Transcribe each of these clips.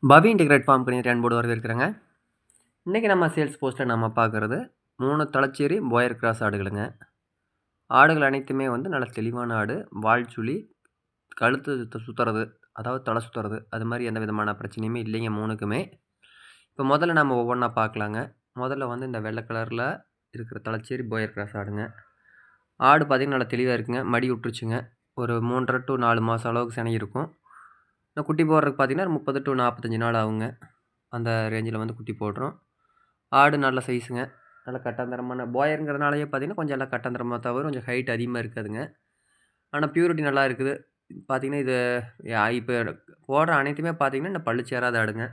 பவி integrate form கணினி அன்போடு வரவேற்கிறேங்க. இன்றைக்கி நம்ம சேல்ஸ் போஸ்ட்டில் நம்ம பார்க்குறது மூணு தலைச்சேரி போயர் கிராஸ் ஆடுகளுங்க. ஆடுகள் அனைத்துமே வந்து நல்ல தெளிவான ஆடு வால் சுழி கழுத்து சுத்த- சுத்துறது அதாவது தலை சுற்றுறது அது மாதிரி எந்த விதமான பிரச்சனையுமே இல்லைங்க மூணுக்குமே. இப்போ முதல்ல நம்ம ஒவ்வொன்றா பார்க்கலாங்க. முதல்ல வந்து இந்த வெள்ளை கலரில் இருக்கிற தலைச்சேரி போயர் கிராஸ் ஆடுங்க. ஆடு பார்த்திங்கன்னா நல்லா தெளிவாக இருக்குங்க. மடி விட்டுருச்சுங்க. ஒரு மூன்றரை டு நாலு மாதம் அளவுக்கு சினை இருக்கும் இந்த குட்டி போடுறதுக்கு பார்த்தீங்கன்னா முப்பது டு நாற்பத்தஞ்சு நாள் ஆகுங்க. அந்த ரேஞ்சில் வந்து குட்டி போடுறோம். ஆடு நல்ல சைஸுங்க நல்ல கட்டாந்தரமான போயருங்கிறதுனாலயே பார்த்தீங்கன்னா கொஞ்சம் எல்லாம் கட்டாந்தரமாக தவிர கொஞ்சம் ஹைட் அதிகமாக இருக்காதுங்க. ஆனால் பியூரிட்டி நல்லா இருக்குது. பார்த்தீங்கன்னா இது இப்போ போடுற அனைத்துமே பார்த்தீங்கன்னா இந்த பல்லு சேராத ஆடுங்க.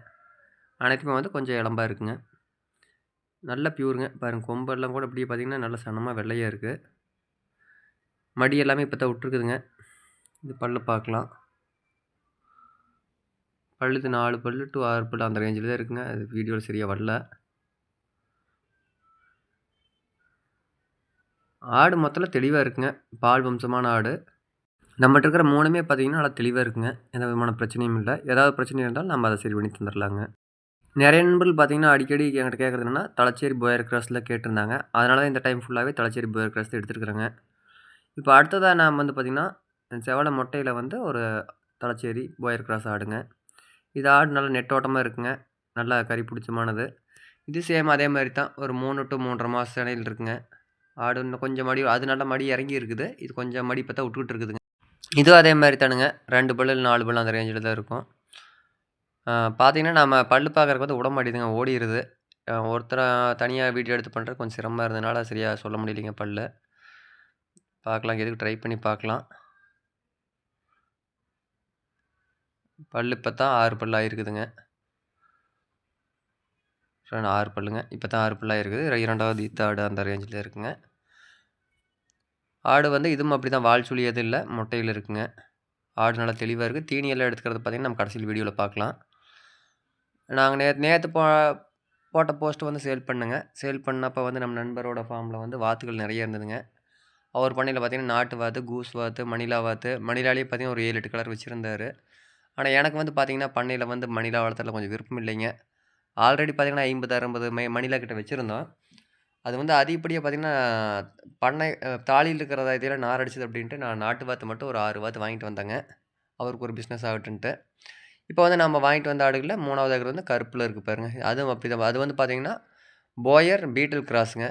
அனைத்துமே வந்து கொஞ்சம் இளம்பா இருக்குங்க. நல்ல பியூருங்க பாருங்க கொம்பெல்லாம் கூட இப்படியே பார்த்தீங்கன்னா நல்ல சனமாக வெள்ளையாக இருக்குது மடி எல்லாமே இப்போ தான் விட்ருக்குதுங்க இது பல்லு பார்க்கலாம். பல்லு நாலு பல்லு டு ஆறு பல்லு அந்த ரேஞ்சில் தான் இருக்குங்க. அது வீடியோவில் சரியாக வரல. ஆடு மொத்தத்தில் தெளிவாக இருக்குங்க. பால் வம்சமான ஆடு. நம்மகிட்ட இருக்கிற மூணுமே பார்த்தீங்கன்னா நல்லா தெளிவாக இருக்குங்க. எந்த விதமான பிரச்சனையும் இல்லை. ஏதாவது பிரச்சனை இருந்தாலும் நம்ம அதை சரி பண்ணி தந்துடலாங்க நிறைய நண்பர்கள் பார்த்தீங்கன்னா அடிக்கடி என்கிட்ட கேட்குறது என்னன்னா தலச்சேரி போயர் கிராஸில் கேட்டிருந்தாங்க. அதனால தான் இந்த டைம் ஃபுல்லாகவே தலச்சேரி போயர் கிராஸ் தான் எடுத்துருக்குறேங்க. இப்போ அடுத்ததாக நாம் வந்து பார்த்திங்கன்னா செவலை மொட்டையில் வந்து ஒரு தலச்சேரி போயர் கிராஸ் ஆடுங்க. இது ஆடு நல்லா நெட்டோட்டமாக இருக்குங்க. நல்லா கறி பிடிச்சமானது. இது சேம் அதே மாதிரி தான் ஒரு மூணு டு மூன்றரை மாதம் இடையில் இருக்குங்க. ஆடு இன்னும் கொஞ்சம் மடி அது நல்லா மடி இறங்கி இருக்குது. இது கொஞ்சம் மடி பார்த்தா விட்டுக்கிட்டு இருக்குதுங்க. இதுவும் அதே மாதிரி தானுங்க ரெண்டு பல்லு நாலு பல்லு அந்த ரேஞ்சில் தான் இருக்கும். பார்த்திங்கன்னா நம்ம பல்லு பார்க்குறக்கு வந்து விட மாட்டேதுங்க ஓடிடுது ஒருத்தரை தனியாக வீடியோ எடுத்து பண்ணுறது கொஞ்சம் சிரமமாக இருந்ததுனால சரியாக சொல்ல முடியலைங்க பல்லு. பார்க்கலாம் எதுக்கு ட்ரை பண்ணி பார்க்கலாம் பல்லு இப்போ தான் ஆறு பல் ஆகிருக்குதுங்க ரெண்டு ஆறு பல்லுங்க. இப்போ தான் ஆறு பல்லாக இருக்குது இரண்டாவது ஈத்த ஆடு அந்த ரேஞ்சில் இருக்குங்க. ஆடு வந்து இதுவும் அப்படி தான் வால் சுழி எதுவும் இல்லை. முட்டையில் இருக்குங்க. ஆடு நல்லா தெளிவாக இருக்குது தீனியெல்லாம் எடுத்துக்கிறது பார்த்தீங்கன்னா நம்ம கடைசியில் வீடியோவில் பார்க்கலாம். நாங்கள் நேற்று நேற்று போ போட்ட போஸ்ட்டு வந்து சேல் பண்ணுங்க. சேல் பண்ணப்போ வந்து நம்ம நண்பரோட ஃபார்மில் வந்து வாத்துகள் நிறைய இருந்ததுங்க. அவர் பண்ணையில் பார்த்தீங்கன்னா நாட்டு வாத்து கூஸ் வாத்து மணிலா வாத்து மணிலாலேயே பார்த்தீங்கன்னா ஒரு ஏழு எட்டு கலர் வச்சுருந்தாரு. ஆனால் எனக்கு வந்து பார்த்தீங்கன்னா பண்ணையில் வந்து மணிலா வளர்த்துறதுல கொஞ்சம் விருப்பம் இல்லைங்க. ஆல்ரெடி பார்த்திங்கன்னா ஐம்பது அறுபது மை மணிலா கிட்ட வச்சுருந்தோம். அது வந்து அதிகப்படியாக பார்த்தீங்கன்னா பண்ணை தாலியில் இருக்கிறத இதில் நார் அடிச்சது அப்படின்ட்டு நான் நாட்டு வாத்து மட்டும் ஒரு ஆறு வாத்து வாங்கிட்டு வந்தேங்க. அவருக்கு ஒரு பிஸ்னஸ் ஆகட்டுன்ட்டு இப்போ வந்து நம்ம வாங்கிட்டு வந்த ஆடுகளில் மூணாவது ஆடு வந்து கருப்பில் இருக்குது பாருங்க. அதுவும் அப்படி தான் அது வந்து பார்த்திங்கன்னா போயர் பீட்டில் கிராஸுங்க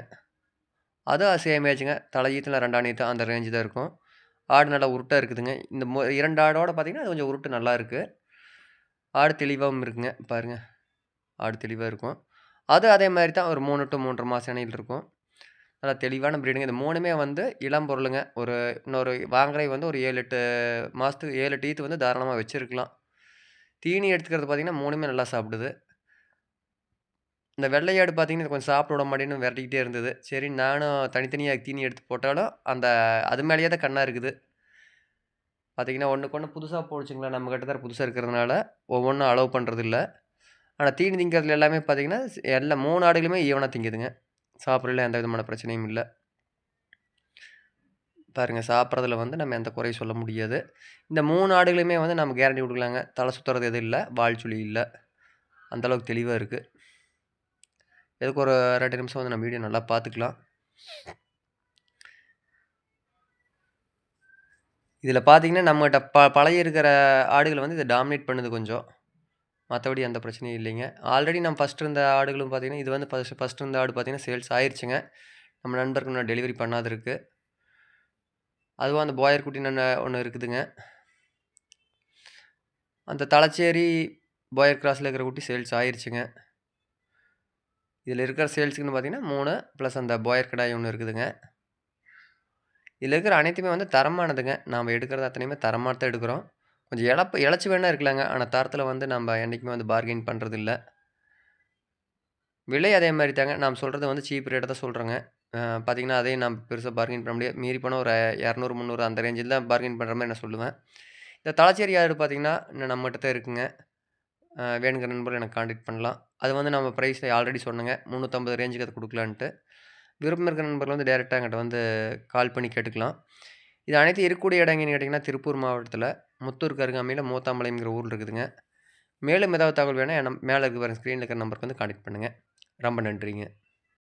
அதுவும் சேம் ஏஜுங்க தலையீத்தில் ரெண்டாம் நீத்து அந்த ரேஞ்சு தான் இருக்கும். ஆடு நல்லா உருட்டாக இருக்குதுங்க. இந்த மொ இரண்டு ஆடோட பார்த்தீங்கன்னா அது கொஞ்சம் உருட்டு நல்லா இருக்குது ஆடு தெளிவாகவும் இருக்குங்க. பாருங்கள் ஆடு தெளிவாக இருக்கும். அது அதே மாதிரி தான் ஒரு மூணு டு மூன்றரை மாதம் இணையில் இருக்கும். நல்லா தெளிவான ப்ரீடுங்க இந்த மூணுமே வந்து இளம் பொருளுங்க. ஒரு இன்னொரு வாங்குறை வந்து ஒரு ஏழு எட்டு மாதத்துக்கு ஏழு டீத்து வந்து தாராளமாக வச்சுருக்கலாம். தீனி எடுத்துக்கிறது பார்த்திங்கன்னா மூணுமே நல்லா சாப்பிடுது. இந்த வெள்ளையாடு பார்த்தீங்கன்னா கொஞ்சம் சாப்பிட விட மாட்டேன்னு விரட்டிக்கிட்டே இருந்தது. சரி நானும் தனித்தனியாக தீனி எடுத்து போட்டாலும் அந்த அது மேலேயே தான் கண்ணாக இருக்குது. பார்த்திங்கன்னா ஒன்றுக்கு ஒன்று புதுசாக போடுச்சுங்களா? நம்ம தான் புதுசாக இருக்கிறதுனால ஒவ்வொன்றும் அலோவ் பண்ணுறது இல்லை ஆனால் தீனி திங்கிறதுல எல்லாமே பார்த்தீங்கன்னா எல்லா மூணு ஆடுகளுமே ஈவனாக திங்குதுங்க. சாப்பிட்றதுல எந்த விதமான பிரச்சனையும் இல்லை. பாருங்கள் சாப்பிட்றதுல வந்து நம்ம எந்த குறையும் சொல்ல முடியாது. இந்த மூணு ஆடுகளுமே வந்து நம்ம கேரண்டி கொடுக்கலாங்க. தலை சுற்றுறது எதுவும் இல்லை வால் சுழி இல்லை. அந்தளவுக்கு தெளிவாக இருக்குது எதுக்கு ஒரு ரெண்டு நிமிஷம் வந்து நம்ம வீடியோ நல்லா பார்த்துக்கலாம். இதில் பார்த்தீங்கன்னா நம்மகிட்ட ப பழைய இருக்கிற ஆடுகள் வந்து இதை டாமினேட் பண்ணுது கொஞ்சம். மற்றபடி எந்த பிரச்சனையும் இல்லைங்க. ஆல்ரெடி நம்ம ஃபஸ்ட் இருந்த ஆடுகளும் பார்த்தீங்கன்னா இது வந்து ஃபஸ்ட் ஃபஸ்ட் இருந்த ஆடு பார்த்தீங்கன்னா சேல்ஸ் ஆயிடுச்சுங்க நம்ம நண்பருக்கு நான் டெலிவரி பண்ணாது இருக்குது அதுவும் அந்த பாயர் குட்டி நான் ஒன்று இருக்குதுங்க. அந்த தலச்சேரி போயர் கிராஸில் இருக்கிற குட்டி சேல்ஸ் ஆயிடுச்சுங்க இதில் இருக்கிற சேல்ஸுக்குன்னு பார்த்தீங்கன்னா மூணு ப்ளஸ் அந்த போயர் கடாய் ஒன்று இருக்குதுங்க. இதில் இருக்கிற அனைத்துமே வந்து தரமானதுங்க. நாம் எடுக்கிறது அத்தனையுமே தரமாக தான் எடுக்கிறோம். கொஞ்சம் இழப்பு இழைச்சி வேணால் இருக்கலாங்க. ஆனால் தரத்தில் வந்து நம்ம என்றைக்குமே வந்து பார்கெயின் பண்ணுறது இல்லை விலை அதே மாதிரி தாங்க. நாம் சொல்கிறது வந்து சீப் ரேட்டை தான் சொல்கிறோங்க பார்த்தீங்கன்னா அதையும் நம்ம பெருசாக பார்கெயின் பண்ண முடியாது. மீறி போனால் ஒரு இரநூறு முந்நூறு அந்த ரேஞ்சில் தான் பார்கெயின் பண்ணுற மாதிரி நான் சொல்லுவேன். இந்த தலைச்சேரி யார் பார்த்தீங்கன்னா இன்னும் நம்மகிட்ட தான் இருக்குங்க. வேணுங்கிற நண்பர்கள் எனக்கு காண்டாக்ட் பண்ணலாம். அது வந்து நம்ம ப்ரைஸ் ஆல்ரெடி சொன்னேங்க. முந்நூற்றம்பது ரேஞ்சுக்கு அது கொடுக்கலான்ட்டு. விருப்பம் இருக்கிற நண்பர்கள் வந்து டேரெக்டாக எங்கிட்ட வந்து கால் பண்ணி கேட்டுக்கலாம். இது அனைத்து இருக்கக்கூடிய இடங்கன்னு கேட்டிங்கன்னா திருப்பூர் மாவட்டத்தில் முத்தூருக்கு அருகாமையில் மூத்தாம்பாளையம்ங்கிற ஊரில் இருக்குதுங்க. மேலும் ஏதாவது தகவல் வேணால் என் மேலே இருக்கிற இருக்க இருக்கிற நம்பருக்கு வந்து கான்டாக்ட் பண்ணுங்கள் ரொம்ப நன்றிங்க.